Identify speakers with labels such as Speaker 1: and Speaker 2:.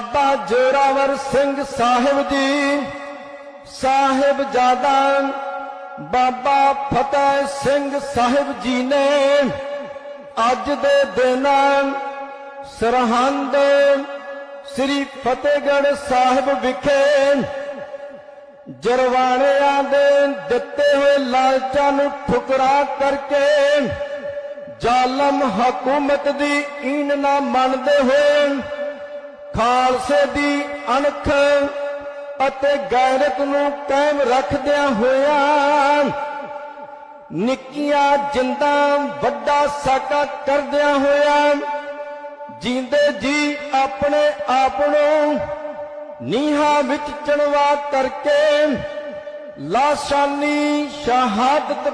Speaker 1: ਬਾਬਾ ਜੋਰਾਵਰ ਸਿੰਘ ਸਾਹਿਬ ਜੀ, ਸਾਹਿਬ ਜਾਦਾ, ਬਾਬਾ ਫਤਿਹ ਸਿੰਘ ਸਾਹਿਬ ਜੀ ਨੇ ਅੱਜ ਦੇ ਦਿਨ ਸਰਹੰਦ ਸ੍ਰੀ ਫਤਿਹਗੜ੍ਹ ਸਾਹਿਬ ਵਿਖੇ ਜਰਵਾਣਿਆਂ ਦੇ ਦਿੱਤੇ ਹੋਏ ਲਾਲਚਾਂ ਨੂੰ ਠੁਕਰਾ ਕਰਕੇ ਜ਼ਾਲਮ ਹਕੂਮਤ ਦੀ ਈਨ ਨਾ ਮੰਨਦੇ ਹੋਏ ਖਾਲਸੇ ਦੀ ਅਣਖ ਅਤੇ ਗੈਰਤ ਨੂੰ ਕਾਇਮ ਰੱਖਦਿਆਂ ਹੋਇਆ ਨਿੱਕੀਆਂ ਜਿੰਦਾਂ ਵੱਡਾ ਸਾਕਾ ਕਰਦਿਆਂ ਹੋਇਆ ਜਿੰਦੇ ਜੀ ਆਪਣੇ ਆਪ ਨੂੰ ਨੀਹਾਂ ਵਿੱਚ ਚਣਵਾ ਕਰਕੇ ਲਾਸ਼ਾਨੀ ਸ਼ਹਾਦਤ